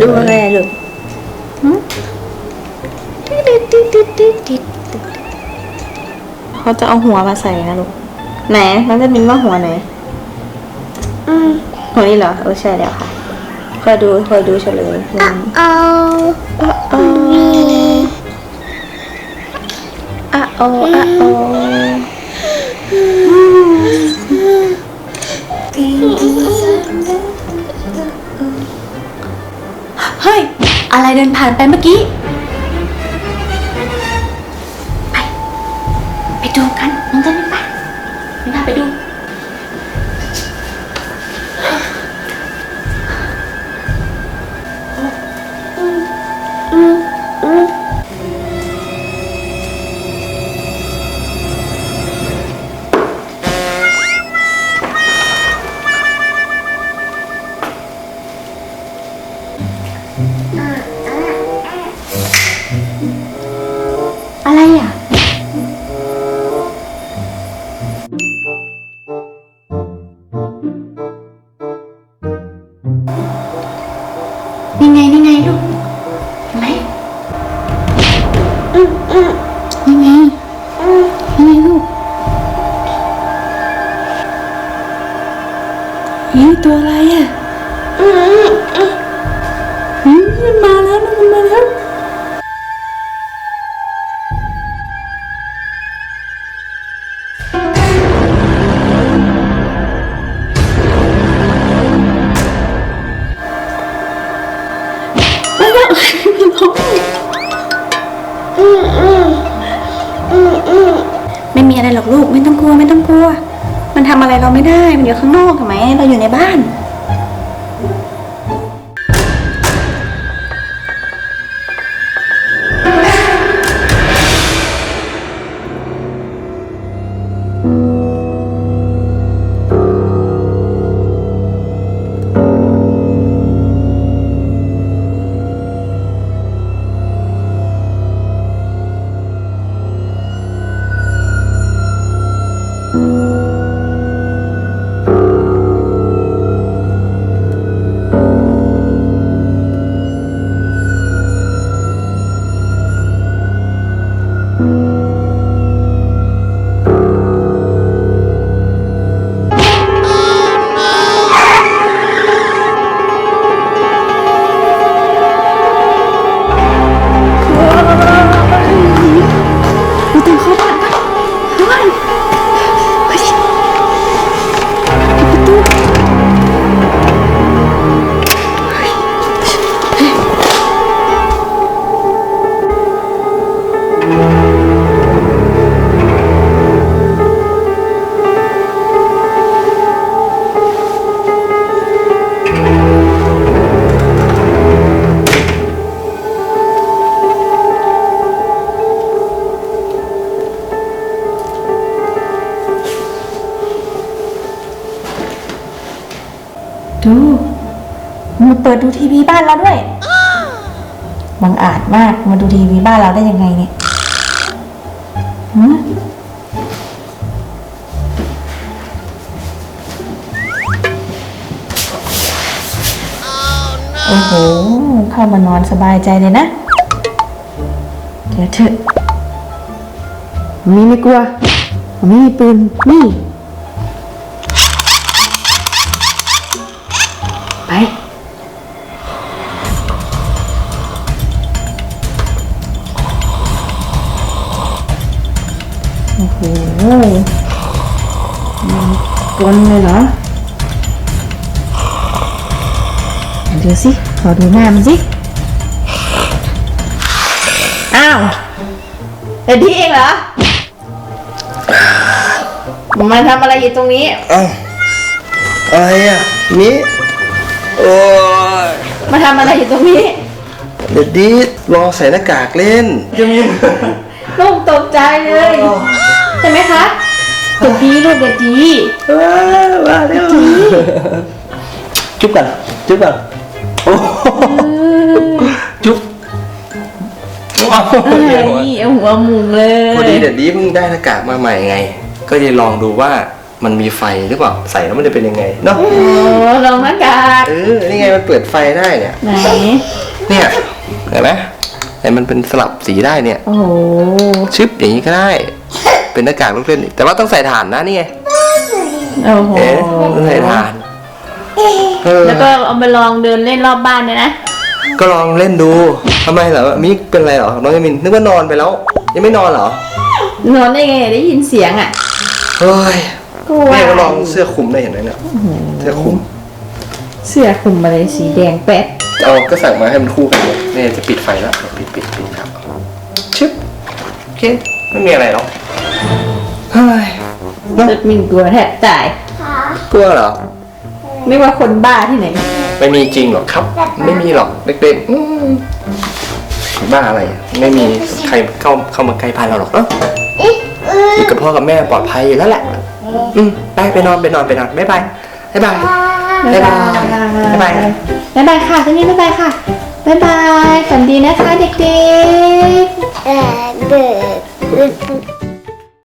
ดูอะไรอะลูกหึเขาจะเอาหัวมาใส่นะลูก ไหนน้องจะมินว่าหัวไหนอืมหัวนี้เหรอเออใช่แล้วค่ะคอยดูคอยดูเฉลยหนึ่งเอาอะโออ อะไรเดินผ่านไปเมื่อกี้ ไป ไปดูกันน้องเต้นไปไม่น่าไปดู นี่ไงนี่ไงลูกเห็นไหมนี่ไงนี่ไงลูกเฮ้ยตัวอะไรอะเฮ้ยมันมาแล้วมันมา ไม่ต้องกลัวไม่ต้องกลัว มันทำอะไรเราไม่ได้ มันอยู่ข้างนอกเห็นไหมเราอยู่ในบ้าน ดูมาเปิดดูทีวีบ้านเราด้วยบังอาจมากมาดูทีวีบ้านเราได้ยังไงเนี่ยฮะโอ้โห เข้ามานอนสบายใจเลยนะ เดี๋ยวเถอะมีไม่กลัวมีมีปืนนี่ ไป โอ้โห มันกลนเลยเหรอเดี๋ยวสิ ขอดูหน้ามันสิ อ้าวเอ็ดดี้เองเหรอ มาทำอะไรอยู่ตรงนี้ เอ้าอะไรอะนี่ โอ้ยมาทำอะไรอยู่ตรงนี้ เด็ดดีลองใส่หน้ากากเล่นจมูกลูกตกใจเลยใช่ไหมคะเด็กดีลูกเด็กดีว้าวว้าวเร็วจุ๊บกันจุ๊บกันโอ้โหจุ๊บว้าวเอ้ยเอาหัวหมุงเลยพอดีเด็ดดีเพิ่งได้หน้ากากมาใหม่ไง ก็เลยลองดูว่า มันมีไฟหรือเปล่าใส่แล้วมันจะเป็นยังไงเนาะโอ้ลองหน้ากากเออนี่ไงมันเปิดไฟได้เนี่ยไหน เนี่ยเห็นไหมแต่มันเป็นสลับสีได้เนี่ย โอ้โหชึบอย่างนี้ก็ได้ เป็นหน้ากากลูกเล่นแต่ว่าต้องใส่ถ่านนะนี่ไงโอ้โหเอ๊ะต้องใส่ถ่านเออแล้วก็เอาไปลองเดินเล่นรอบบ้านด้วยนะ ก็ลองเล่นดูทำไมเหรอมิกเป็นไรเหรอน้องยามินนึกว่านอนไปแล้ว ยังไม่นอนเหรอนอนได้ไงได้ยินเสียงอะ เฮ้ยก ลัวแม่ก็ลองเสื้อคลุมได้เห็นไหมเนี่ยเสื้อคลุมเสื้อคลุมอะไรสีแดงแป๊ดเอาก็สั่งมาให้มันคู่กันเลยนี่จะปิดไฟแล้วปิดปิดปิดครับชึบโอเคไม่มีอะไรหรอกเฮ้ยเนอะจะมินกลัวแทบตายกลัวเหรอ ไม่ว่าคนบ้าที่ไหน ไม่มีจริงหรอกครับ ไม่มีหรอกเด็กๆอืมบ้าอะไรอะไม่มีใครเข้าเข้ามาใกล้บ้านเราหรอกเนอะอยู่กับพ่อกับแม่ปลอดภัยอยู่แล้วแหละ อืมไปไปนอนไปนอนไปนอนบ๊ายบายบ๊ายบายบ๊ายบายบ๊ายบายบ๊ายบายค่ะท่านี้บ๊ายบายค่ะบ๊ายบายฝันดีนะคะเด็กๆเออเด็ก